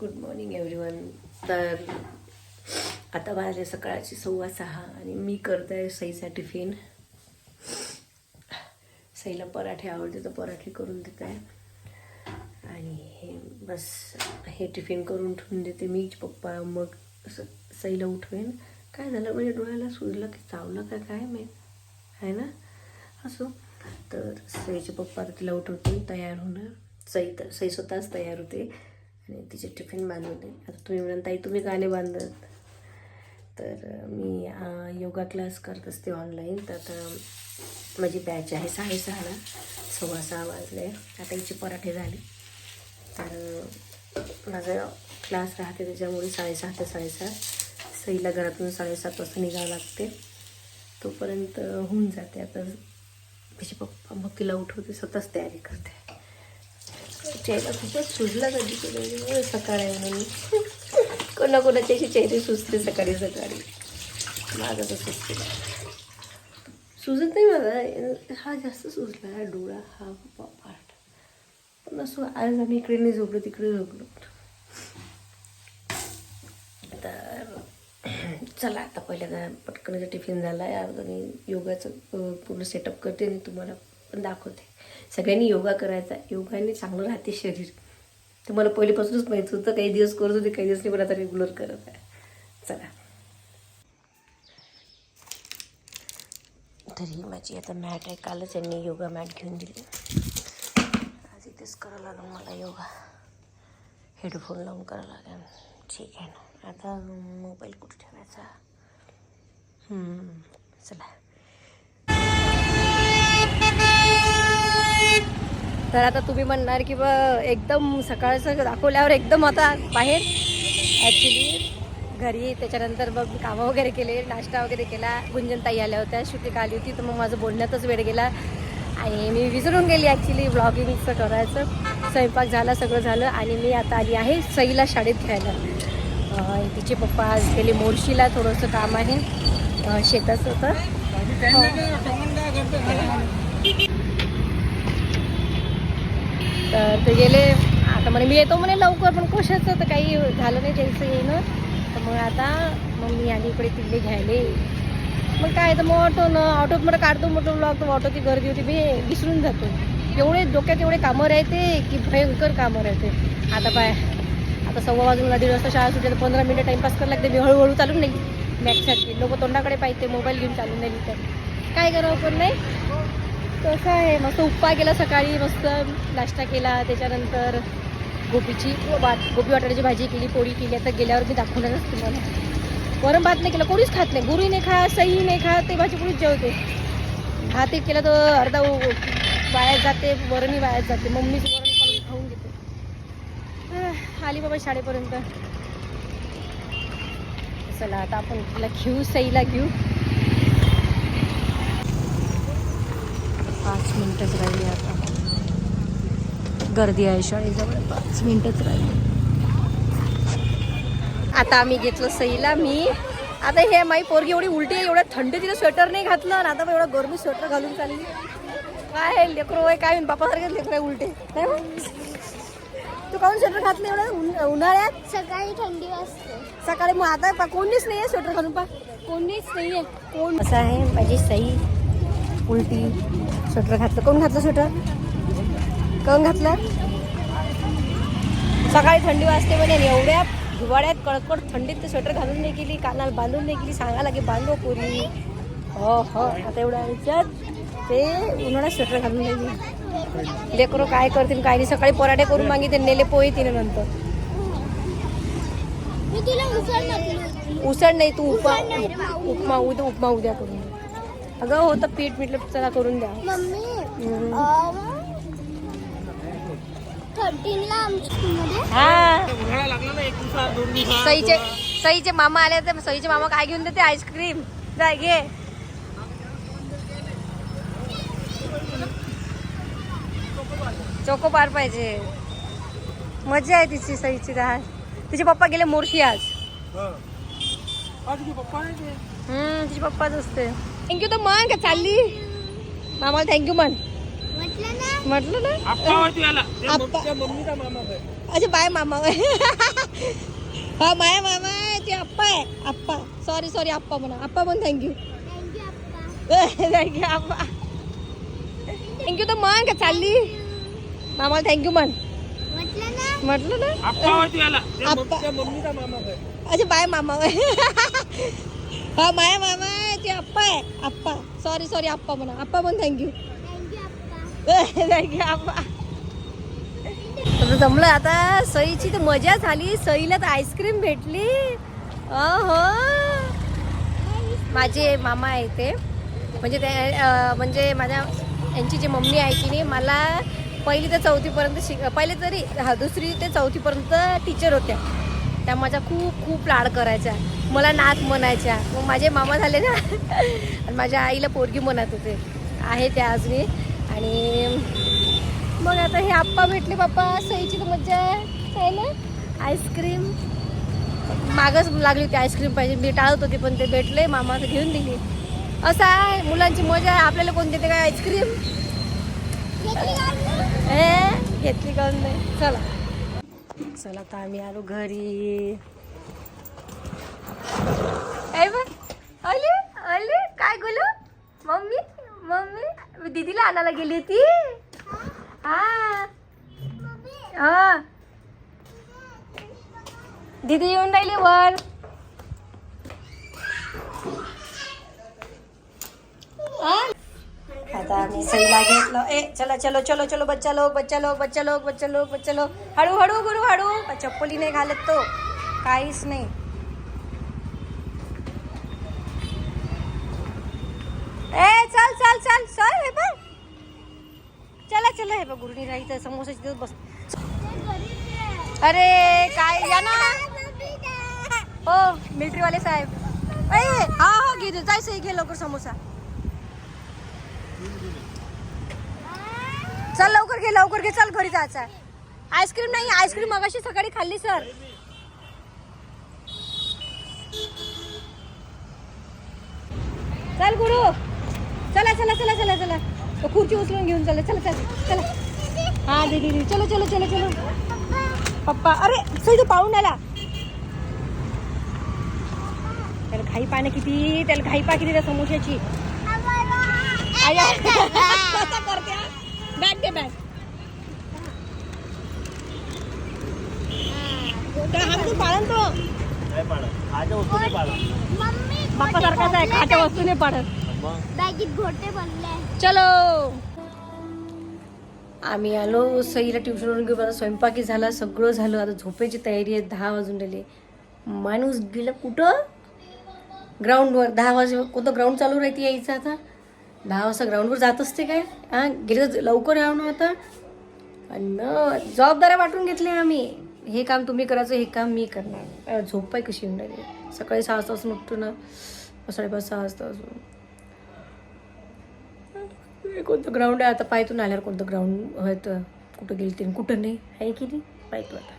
Good morning everyone तर आता माझे सकाळची सव्वा सहा आणि मी करत आहे सईचा टिफिन. सईला पराठे आवडते तर पराठे करून देत. आहे आणि हे बस हे टिफिन करून ठेवून देते मी पप्पा मग असं सईला उठवेन. काय झालं? म्हणजे डोळ्याला सुजलं की चावलं का काय माहीत? आहे ना? असो. तर सईचे पप्पा तर तिला उठवतील तयार होणार. सई तर सई स्वतःच तयार होते. आणि तिचे टिफिन बांधवले आता तुम्ही म्हणाल ताई तुम्ही का नाही बांधत? तर मी योगा क्लास करत असते ऑनलाईन तर आता माझी बॅच आहे साडेसहाला सव्वा सहा वाजले. आता हिचे पराठे झाले. तर माझा क्लास राहते त्याच्यामुळे साडेसहा ते साडेसात. सईला घरातून साडेसात वाजता निघावं लागते. तोपर्यंत होऊन जाते. आता तिचे पप्पा मग तिला उठवते स्वतःच तयारी करते. चेहरा खूपच सुजला कधी कधी सकाळी आहे म्हणून. कोणाकोणाची अशी चेहरे सुचते सकाळी सकाळी. माझा तर सुचते सुजत नाही माझा. हा जास्त सुजला हा डोळा हा पार्ट पण असं आज आम्ही इकडे नाही झोपलो तिकडे झोपलो. तर चला आता पहिल्यांदा पटकनचा टिफिन झाला आहे अर्धाने योगाचं पूर्ण सेटअप करते आणि तुम्हाला पण दाखवते. सगळ्यांनी योगा करायचा. योगाने चांगलं राहते शरीर. ते मला पहिलेपासूनच माहिती होतं काही दिवस करत होते काही दिवस नाही पण आता रेग्युलर करत आहे. चला. तर ही माझी आता मॅट आहे. कालच यांनी योगा मॅट घेऊन दिली. आज इथेच करावं लागेल मला योगा. हेडफोन लावून करावं लागेल. ठीक आहे ना. आता मोबाईल कुठे ठेवायचा? चला. तर आता तुम्ही म्हणणार की बा एकदम सकाळचं दाखवल्यावर एकदम आता बाहेर. ॲक्च्युली घरी त्याच्यानंतर मग मी कामं वगैरे केले नाश्ता वगैरे केला. गुंजनताई आल्या होत्या श्रुतिका आली होती तर मग माझं बोलण्यातच वेळ गेला. आणि मी विसरून गेली ॲक्च्युली ब्लॉगिंगचं करायचं. स्वयंपाक झाला सगळं झालं आणि मी आता आली आहे सईला शाळेत घ्यायला. तिचे पप्पा आज गेले मोर्शीला थोडंसं काम आहे. शेताचं होतं तर ते गेले. आता म्हणे मी येतो म्हणे लवकर पण कशाचं? तर काही झालं नाही त्यांचं येणं. तर मग आता मग मी आली इकडे तिकडे घ्यायले. मग काय तर मग ऑटो ना ऑटोत मला काढतो मोठं ब्लॉग तर ऑटोची गर्दी होती. मी विसरून जातो. एवढे डोक्यात एवढे कामं राहते की भयंकर कामं राहते. आता पाय आता सव्वा वाजून दीड वाजता शाळा सुटेल पंधरा मिनिटं टाईमपास करायला लागते. मी हळूहळू चालून नाही. मॅथसाठी लोक तोंडाकडे पाहिजे मोबाईल घेऊन चालून नाही तर काय करावं पण नाही. कसं आहे मस्त उप्पा केला सकाळी मस्त नाश्ता केला. त्याच्यानंतर गोबीची भात गोबी वाटाण्याची भाजी केली पोळी केली. आता गेल्यावर मी दाखवणारच तुम्हाला. वरण भात नाही केला कोणीच खात नाही. गुरुही नाही खा सई नाही खा ते भाजी पोळीच जेवते. भात एक केला तर अर्धा वाया वायात जाते वरणही वाया जाते. मम्मीच वरण काढून खाऊन घेते. आली बाबा शाळेपर्यंत. चला आता आपण तिला घेऊ सईला घेऊ. पाच मिनिटच राहिली आता. गर्दी आहे शाळेजवळ पाच मिनिटच राहिली. आता आम्ही घेतलं सईला मी. आता हे माई पोरगी एवढी उलटी आहे एवढ्या थंडी तिला स्वेटर नाही घातलं आणि आता एवढा गरमी स्वेटर घालून चालली. काय आहे लेकरो आहे काय बापासारखेच लेकरं आहे उलटे. नाही हो? तू काऊन स्वेटर घातलं एवढं? उन- उन्हाळ्यात? सकाळी थंडी वाजते. सकाळी मग आता कोणीच नाही आहे स्वेटर घालून पा. कोणीच नाहीये कोण? असं आहे माझी सई उलटी. स्वेटर घातलं. कोण घातलं स्वेटर? कोण घातलं? सकाळी थंडी वाजते म्हणे एवढ्या हिवाळ्यात कळकड थंडीत ते स्वेटर घालून नाही गेली कानाला बांधून नाही गेली सांगा लागे बांधव पुरी. हो हो. आता एवढ्या ह्याच्यात ते उन्हाळ्यात स्वेटर घालून नाही गेली लेकरं काय करतील काय नाही. सकाळी पराठे करून मागितले नेले पोहे तिने नंतर. उसळ नाही तू उपमा उपमा उद्या उपमा उद्या करून अगं होतं पीठ मिटलं चला करून द्या. हा. सईचे सईचे मामा आले तर सईचे मामा काय घेऊन देते? आईस्क्रीम जाय घे. चोको पार पाहिजे. मजा आहे तिची सईची राह तिचे पप्पा गेले मोर्शी आज. हम्म तिचे पप्पाच असते. थँक्यू तर म्हण का चालली? मामाला थँक्यू म्हण. म्हटलं ना. अच्छा बाय मामा हा माय मामा आहे ते आप्पा आहे. आप्पा. सॉरी सॉरी आप्पा म्हणा. आप्पा म्हण थँक्यू थँक्यू आप्पा. थँक्यू तर म्हण का चालली? मामाला थँक्यू म्हण. म्हटलं ना. अच्छा बाय मामा हा माय मामा. ते आप्पा आहे. आप्पा. सॉरी सॉरी आप्पा म्हणा. आप्पा म्हण थँक्यू थँक्यू अप्पा आप्पा. तर जमलं आता सईची तर मजा झाली. सईला तर आईस्क्रीम भेटली. अहो. माझे मामा आहे ते. म्हणजे ते म्हणजे माझ्या यांची जी मम्मी आहे की नाही मला पहिली ते चौथीपर्यंत शिक पहिले तरी हा दुसरी ते चौथीपर्यंत टीचर होत्या. त्या माझ्या खूप खूप लाड करायच्या. मला नाच म्हणायच्या. मग माझे मामा झाले ना. आणि माझ्या आईला पोरगी म्हणत होते. आहे त्या अजूनही. आणि मग आता हे आप्पा भेटले. बाप्पा सईची तर मज्जा आहे. ना? आईस्क्रीम. मागच लागली होती आईस्क्रीम पाहिजे. मी टाळत होती पण ते भेटले. मामा तर घेऊन दिली. असं आहे. मुलांची मजा आहे. आपल्याला कोण देते काय आईस्क्रीम? ए घेतली का नाही चला. चला आता आम्ही आलो घरी ए बघ, आली काय बोलू मम्मी मम्मी दीदीला आणायला गेली होती. हा. हा. दीदी येऊन राहिली वर. आता आम्ही सईला घेतलं. ए चला चलो चलो चलो बच्चा लोक बच्चा लोक बच्चा लोक बच्चा लोक बच्चा लोक. हळू हळू गुरु हळू. चप्पली नाही घालत तो. काहीच नाही. चल चल चल हे बघ. चला चला हे बघ गुरुणी राही समोसाची देत बस. अरे काय या ना. हो मिलिटरीवाले साहेब. अरे हा हा घे दे जायचं घे लवकर समोसा. चल लवकर घे लवकर घे चल घरी जायचं आहे. आईस्क्रीम नाही आईस्क्रीम मगाशी सकाळी खाल्ली सर. चल गुरु. चला चला चला चला. खुर्ची उचलून घेऊन चला चला चला चला. हा दीदी दीदी. चलो चलो चलो चलो. पप्पा अरे सई तो पाहून आला. त्याला घाई पाणी किती त्याला घाई पा किती त्या. कसं करते? बॅग दे बॅग त्या हात पाळन तो. बाप्पा सारखाच आहे खात्या वस्तू नाही पाडत बॅगीत घोटे बनले. चलो. आम्ही आलो सईला ट्युशनवरून घेऊन आता स्वयंपाकी झाला सगळं झालं. आता झोपेची तयारी आहे दहा वाजून राहिले. माणूस गेलं कुठं? ग्राउंडवर दहा वाजे कोणतं ग्राउंड चालू राहते यायचं आता? दहा वाजता ग्राउंडवर जात असते काय? हां गेलं लवकर यावं ना आता. आणि जबाबदाऱ्या वाटून घेतल्या आम्ही. हे काम तुम्ही करायचं हे काम मी करणार. झोप पाय कशी येऊन राहिली? सकाळी सहा वाजता उठतो ना. साडेपाच सहा वाजता असून कोणतं ग्राउंड आहे? आता पायतून आल्यावर कोणतं ग्राउंड कुठं गेली ते कुठं नाही? आहे की नाही? पाहतो आता.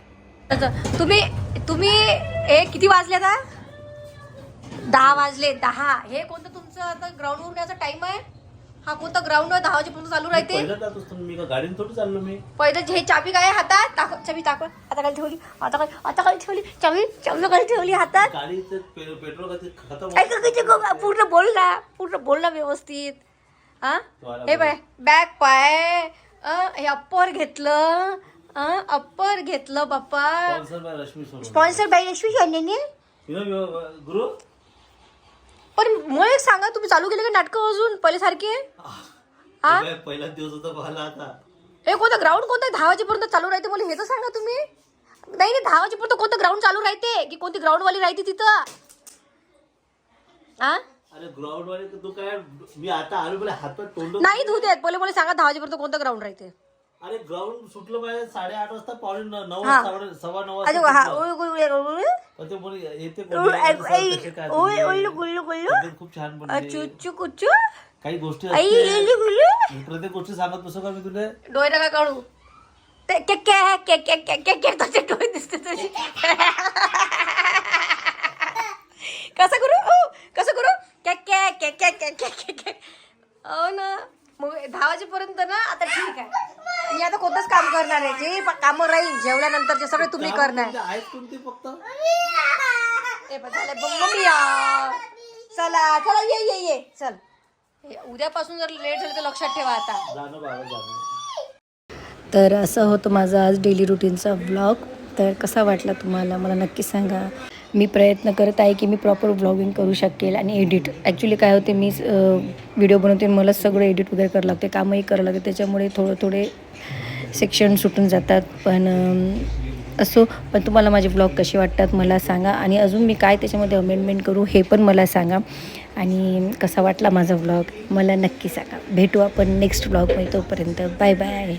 आता तुम्ही तुम्ही ए किती वाजले आता? दहा वाजले दहा. हे कोणतं तुमचं आता ग्राउंडवर याचा टाइम आहे? हा कोणता ग्राउंड आहे? दहा वाजेपर्यंत चालू राहते. पहिलं जात असतो मी का गाडीने थोडी चाललो मी? पहिलं हे चाबी काय हातात? दाखव चाबी दाखव. आता काय ठेवली आता काय आता काय ठेवली. चाबी चाबी काय ठेवली हातात. पेट्रोल पूर्ण बोल ना पूर्ण बोल ना व्यवस्थित. हा हे बाय बॅग पाय. हे अप्पर घेतलं. अप्पर घेतलं Bappa. Sponsor by Rashmi know, you- गुरु? पण एक सांगा तुम्ही चालू केले का नाटकं अजून पहिले सारखे हा पहिला दिवस होता पाहिला आता. हे कोणतं ग्राउंड कोणतं? दहा वाजेपर्यंत चालू राहते मला हे तर सांगा तुम्ही. नाही नाही दहा वाजेपर्यंत कोणतं ग्राउंड चालू राहते? की कोणती ग्राउंड वाली राहते तिथं? हा अरे ग्राउंड वाले तू काय मी आता आलो हात तोंड नाही धुत आहेत पहिले मला सांगा दहा वाजेपर्यंत कोणतं ग्राउंड राहते अरे ग्राउंड सुटलं पाहिजे साडेआठ वाजता पावणे न- नऊ हा. साडे- सव्वा नऊ अजून वाजता हा सुटलं. उळ- उळ- उळ- उळ- पण ते बोलले, येते उळ- कोणी, ऐ- कसं, ऐ- कसे काय उळ- तुम्ही? उळ- गुल्लू- गुल्लू. तब्येत खूप छान चुच्चू कुच्चू काही गोष्टी असते. मी प्रत्येक गोष्टी सांगत बसू का मी तुला डोळे नका काढू ते के के के के के के के तुझे डोळे दिसते तुझे कसं करू ओ, कसं करू के के के के के के के के. हो ना? मग दहा वाजेपर्यंत ना आता ठीक आहे. मी आता कोणतंच काम करणार आहे. जे काम राहील जेवल्यानंतरचे सगळे तुम्ही करणार. आहेत कोणते फक्त. ए बा, झालं. बघ, मम्मी या. चला चला ये ये ये. चल. हे, उद्यापासून जर लेट झालं तर लक्षात ठेवा आता. जाणं बाबा जाणं. तर असं होतं माझा आज डेली रुटीनचा व्लॉग तर कसा वाटला तुम्हाला? मला नक्की सांगा. मी प्रयत्न करत आहे की मी प्रॉपर ब्लॉगिंग करू शकेल आणि एडिट ॲक्च्युली काय होते मी व्हिडिओ बनवते मला सगळं एडिट वगैरे करावं लागते कामही करावं लागते त्याच्यामुळे थोडं थोडे सेक्शन सुटून जातात. पण असो पण तुम्हाला माझे व्लॉग कसे वाटतात मला सांगा आणि अजून मी काय त्याच्यामध्ये अमेंडमेंट करू हे पण मला सांगा. आणि कसा वाटला माझा व्लॉग मला नक्की सांगा. भेटू आपण नेक्स्ट व्लॉगमध्ये तोपर्यंत. Bye bye